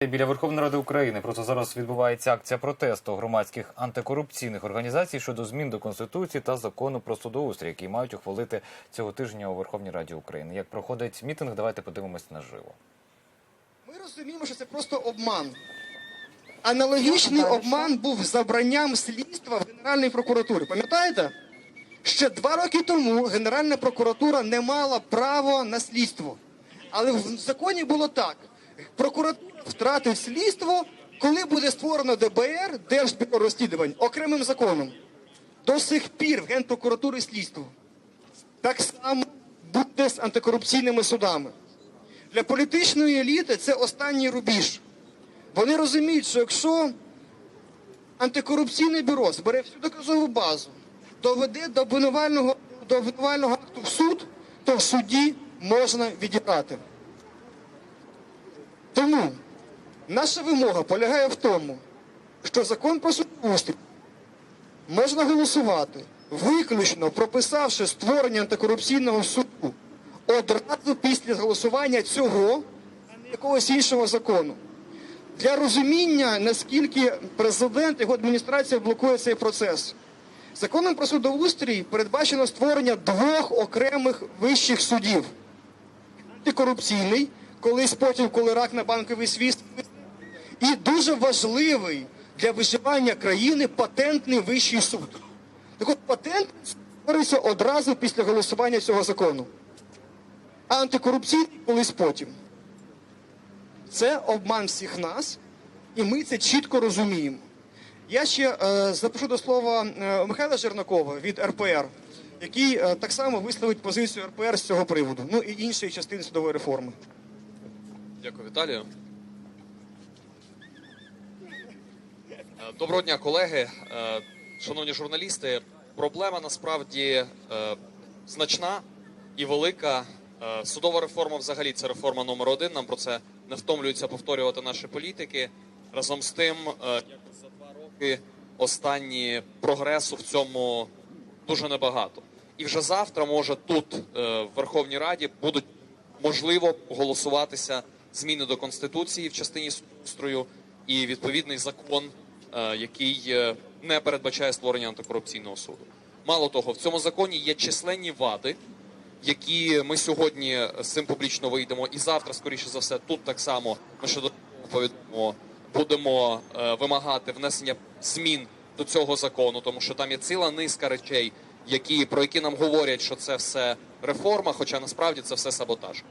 Біля Верховної Ради України просто зараз відбувається акція протесту громадських антикорупційних організацій щодо змін до конституції та закону про судоустрій, які мають ухвалити цього тижня у Верховній Раді України. Як проходить мітинг, давайте подивимось наживо. Ми розуміємо, що це просто обман. Аналогічний обман був забранням слідства в Генеральній прокуратурі. Пам'ятаєте? Ще два роки тому Генеральна прокуратура не мала права на слідство. Але в законі було так: прокуратура втратить слідство, коли буде створено ДБР, Держбюро розслідувань, окремим законом. До сих пір в Генпрокуратури слідство. Так само буде з антикорупційними судами. Для політичної еліти це останній рубіж. Вони розуміють, що якщо антикорупційне бюро збере всю доказову базу, доведе до обвинувального, до акту в суд, то в суді можна відібрати. Тому наша вимога полягає в тому, що закон про судоустрій можна голосувати, виключно прописавши створення антикорупційного суду одразу після голосування цього, а не якогось іншого закону. Для розуміння, наскільки президент і його адміністрація блокує цей процес. Законом про судоустрій передбачено створення двох окремих вищих судів: антикорупційний, колись потім, коли рак на банковий свіст, і дуже важливий для виживання країни патентний вищий суд. Так от патент створюється одразу після голосування цього закону. А антикорупційний колись потім. Це обман всіх нас, і ми це чітко розуміємо. Я ще е, запишу до слова е, Михайла Жернакова від РПР, який е, так само висловить позицію РПР з цього приводу, ну і іншої частини судової реформи. Дякую, Віталію. Е, Доброго дня, колеги. Е, Шановні журналісти. Проблема насправді е, значна і велика. Судова реформа взагалі це реформа номер один. Нам про це не втомлюються повторювати наші політики. Разом з тим, якось за два роки останні прогресу в цьому дуже небагато. І вже завтра, може, тут в Верховній Раді будуть можливо голосуватися зміни до конституції в частині устрою і відповідний закон, е, який е, не передбачає створення антикорупційного суду. Мало того, в цьому законі є численні вади, які ми сьогодні з цим публічно вийдемо, і завтра, скоріше за все, тут так само ми ще повідомо будемо е, вимагати внесення змін до цього закону, тому що там є ціла низка речей, які про які нам говорять, що це все реформа, хоча насправді це все саботаж.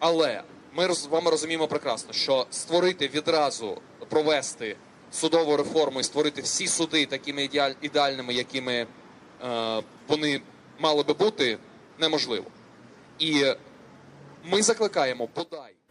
Але ми з вами розуміємо прекрасно, що створити відразу провести судову реформу і створити всі суди такими ідеаль- ідеальними, якими е, вони мали би бути, неможливо. І ми закликаємо, бодай.